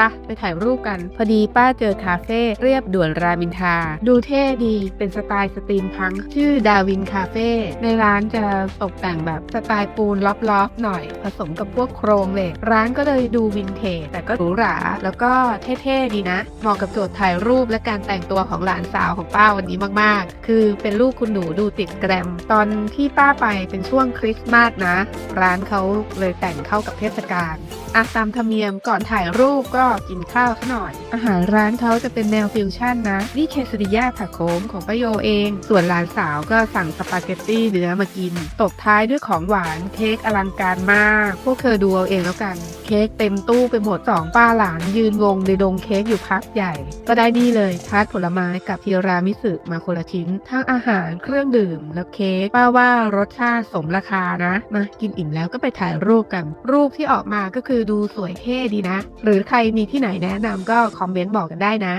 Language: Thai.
ปะไปถ่ายรูปกัน พอดีป้าเจอคาเฟ่เรียบด่วนรามินทา ดูเท่ดีเป็นสไตล์สตรีมพัง ชื่อดาวินคาเฟ่ในร้านจะตกแต่งแบบสไตล์ปูนล็อบๆหน่อย ผสมกับพวกโครงเหล็ก ร้านก็เลยดูวินเทจแต่ก็หรูหราแล้วก็เท่ๆดีนะ เหมาะกับโจทย์ถ่ายรูปและการแต่งตัวของหลานสาวของป้าวันนี้มากๆ คือเป็นลูกคุณหนูดูติดแกรม ตอนที่ป้าไปเป็นช่วงคริสต์มาสนะ ร้านเขาเลยแต่งเข้ากับเทศกาล อะตามธรรมเนียมก่อนถ่ายรูปก็กินข้าวซะหน่อย อาหารร้านเขาจะเป็นแนวฟิวชั่นนะ นี่เคสดิยาผักโขมของป้าโยเอง ส่วนหลานสาวก็สั่งสปาเกตตี้เนื้อมากิน ตบท้ายด้วยของหวานเค้กอลังการมาก พวกเธอดูเอาเองแล้วกัน เค้กเต็มตู้ไปหมดสองป้าหลานยืนวงในดงเค้กอยู่พักใหญ่ ก็ได้นี่เลยทาร์ตผลไม้กับทีรามิสึมาคนละชิ้น ทั้งอาหารเครื่องดื่มแล้วเค้กป้าว่ารสชาติสมราคานะมากินอิ่มแล้วก็ไปถ่ายรูปกัน รูปที่ออกมาก็คือดูสวยเท่ดีนะ หรือใครมีที่ไหนแนะนำก็คอมเมนต์บอกกันได้นะ